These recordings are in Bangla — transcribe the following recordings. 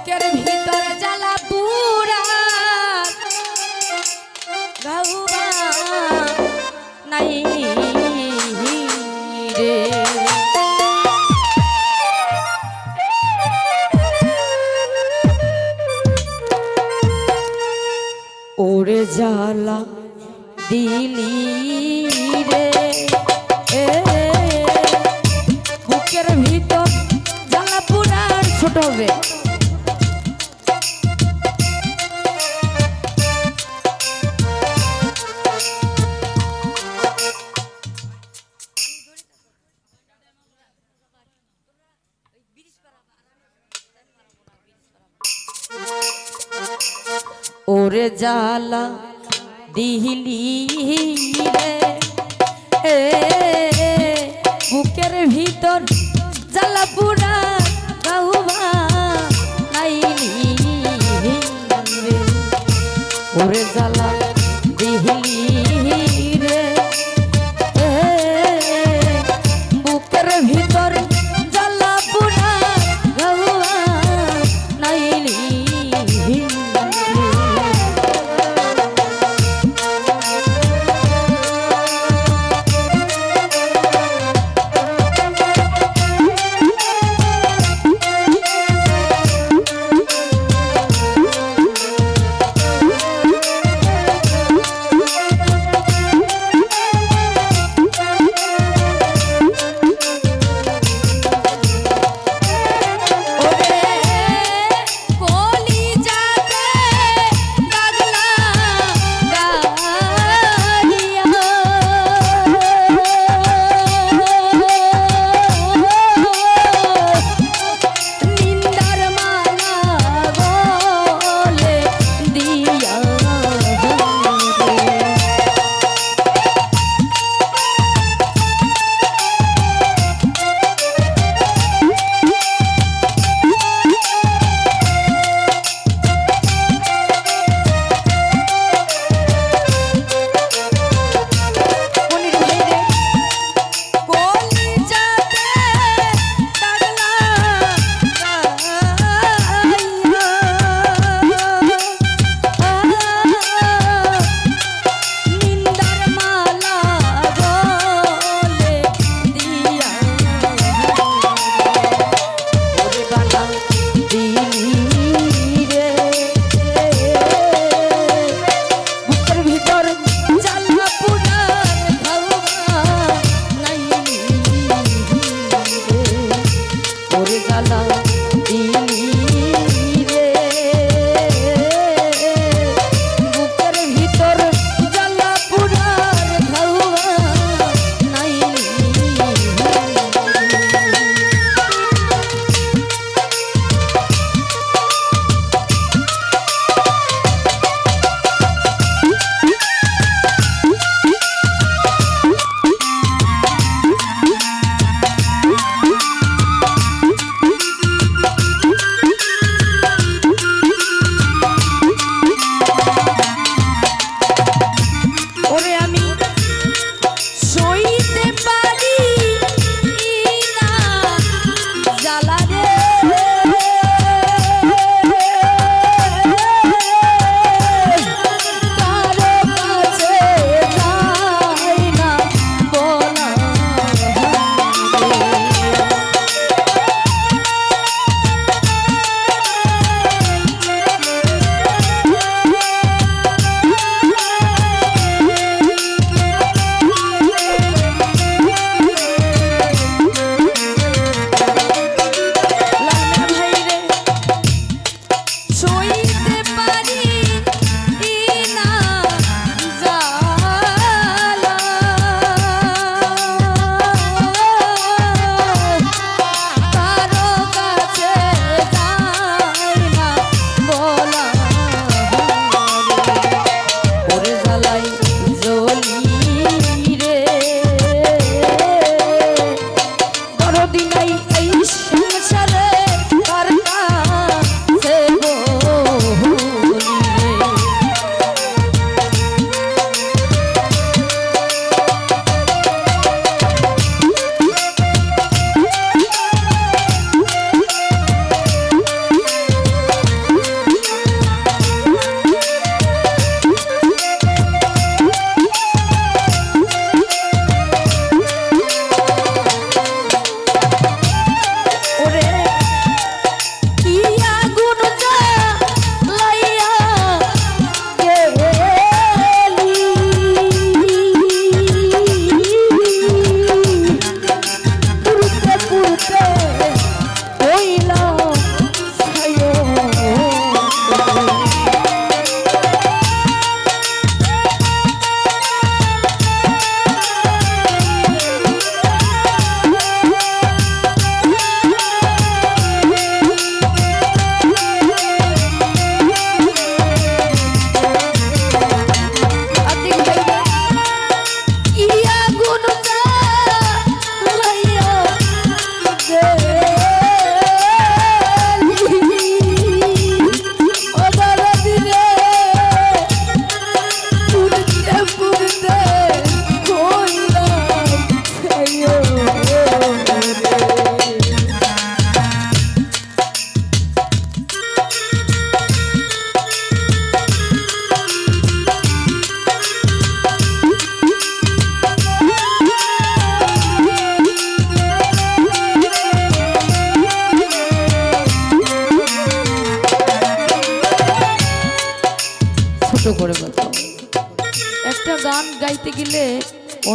বুকের ভিতর জ্বালা পুরা। গাউবা নাই রে। ওরে জালা দিলি রে। বুকের ভিতর জ্বালা পুরার ছোট হবে ওরে জ্বালা দিলি রে। এ, বুকের ভিতর জ্বালা পুরা গাহুবা ওরে জ্বালা দিলি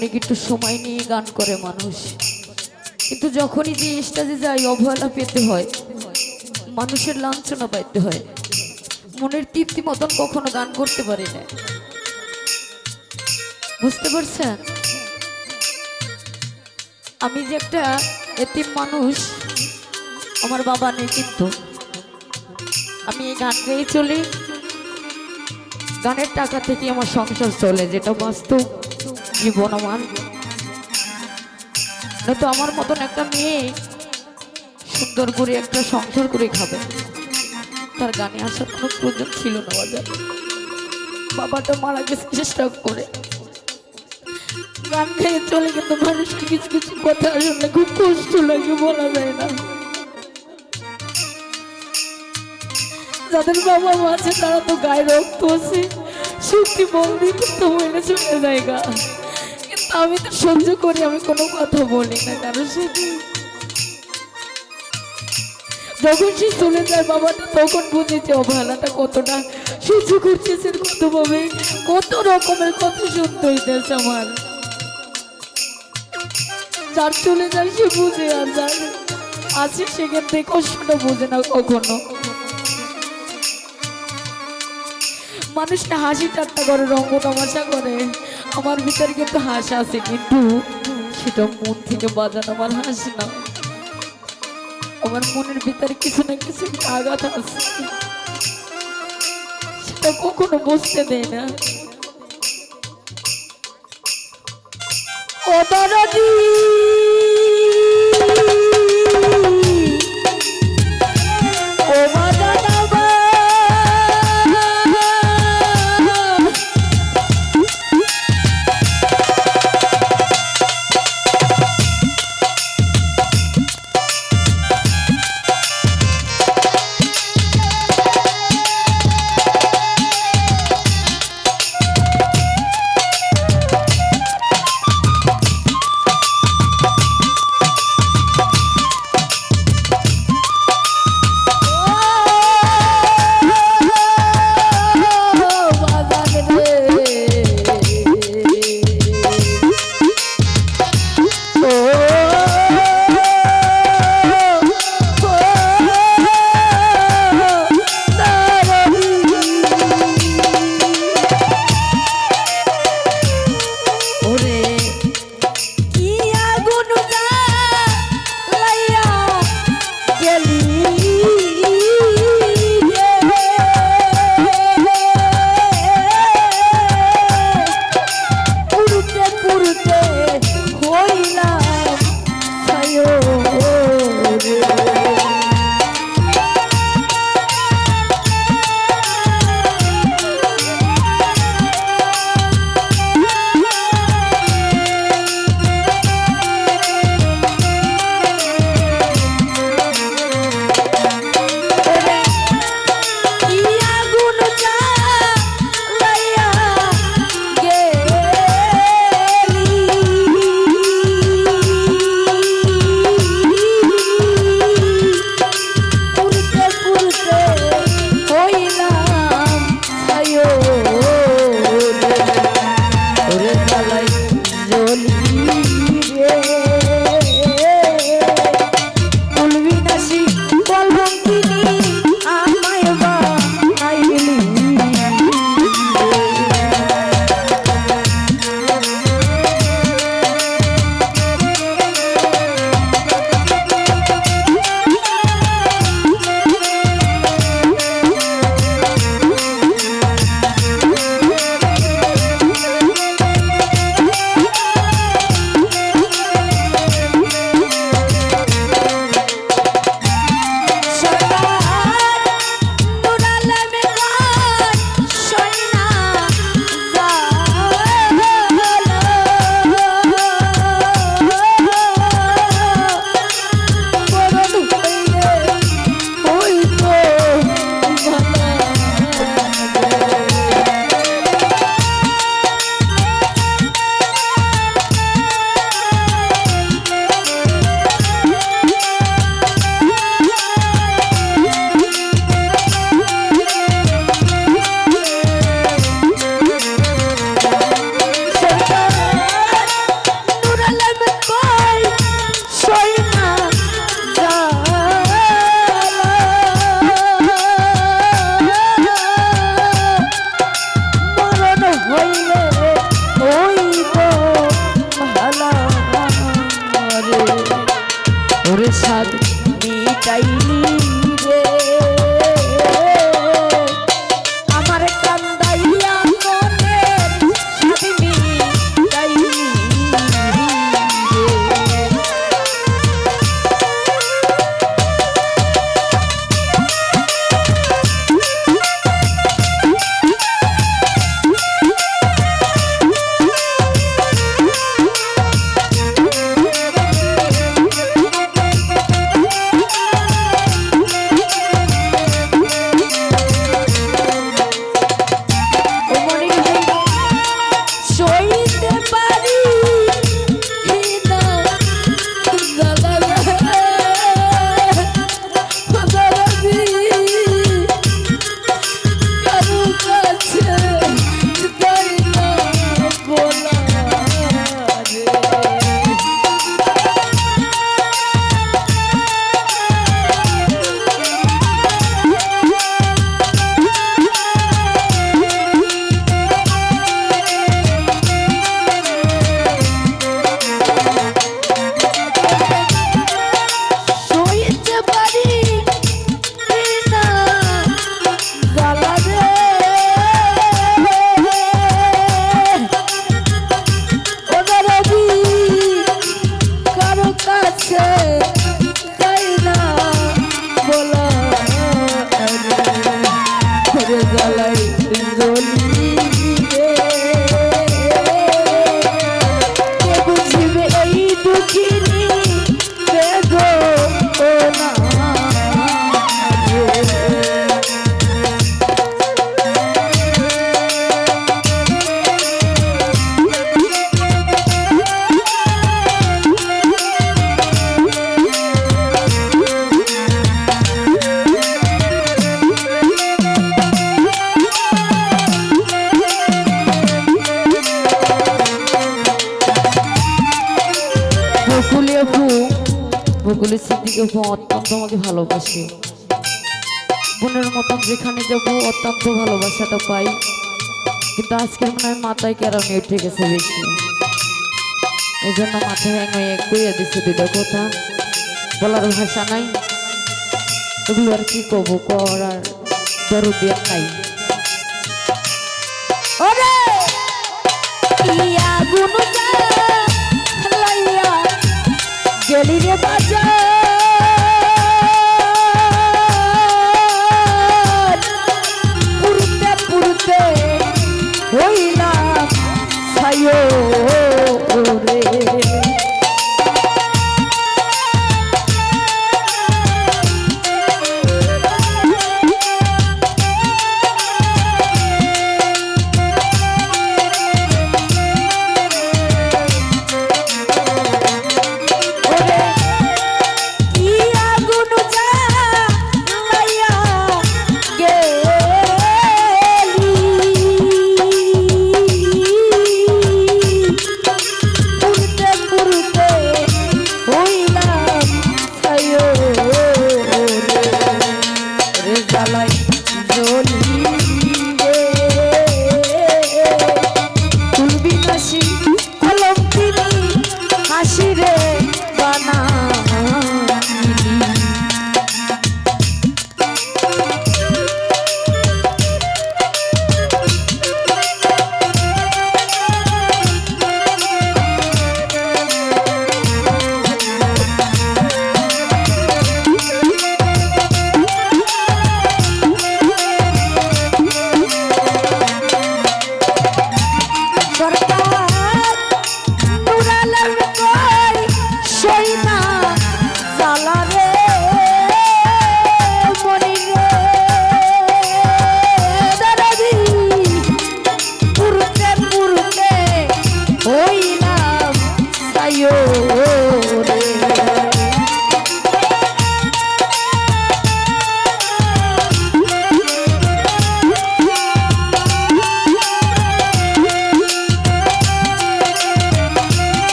অনেক একটু সময় নিয়ে গান করে মানুষ। কিন্তু যখনই যে স্টেজে যাই অবহেলা পেতে হয়, মানুষের লাঞ্ছনা পাইতে হয়। মনের তৃপ্তি মতন কখনো গান করতে পারি না। বুঝতে পারছেন? আমি যে একটা এতিম মানুষ, আমার বাবা নেই কিন্তু। আমি এই গান গেয়ে চলি। গানের টাকা থেকে আমার সংসার চলে, যেটা বাস্তব। জীবন আমার। নয়তো আমার মতন একটা মেয়ে সুন্দর করে একটা সংসার করে খাবে। তার গানে আসার কোনো প্রয়োজন ছিল না বাজার। বাবাটা মারা গেছে চেষ্টা করে। গান গায়ে চলে কিন্তু মানুষকে কিছু কিছু কথা শুনলে খুব কষ্ট লাগে, বলা যায় না। যাদের বাবা মা আছে, তারা তো গায়ে রক্ত আছে। সত্যি বল তো মনে চলে জায়গা কিন্তু আমি তো সহ্য করি, আমি কোনো কথা বলি না কারণ সাথে যখন সে চলে যায় বাবাটা তখন বুঝেছে অবহেলাটা কতটা সহ্য করতেছে কতভাবে কত রকমের কত শুনতে হইতেছে আমার। যার চলে যায় সে বুঝে আর যার আছে সেখান থেকে কষ্টটা বোঝে না কখনো। মানুষটা হাসি ঠাট্টা করে, রঙ্গ তামাশা করে। আমার ভিতরে কিন্তু হাসি আছে, কিন্তু সেটা মন থেকে বাজানো আমার হাসি না। আমার মনের ভিতরে কিছু না কিছু আঘাত আছে। সেটা কখনো বুঝতে দেয় না। ও দাদাজি! ফিরে অত্যন্ত বোনের মতন যেখানে যাব, অত্যন্ত ভালোবাসাটা পাই। কিন্তু মনে হয় মাথায় কেরামে উঠে গেছে বেশি? এই জন্য মাথায় আমি কইয়া দুটো কথা। বলার ভাষা নাই। এগুলো আর কি করব করার দরদ দিয়ে নাই গেলি রে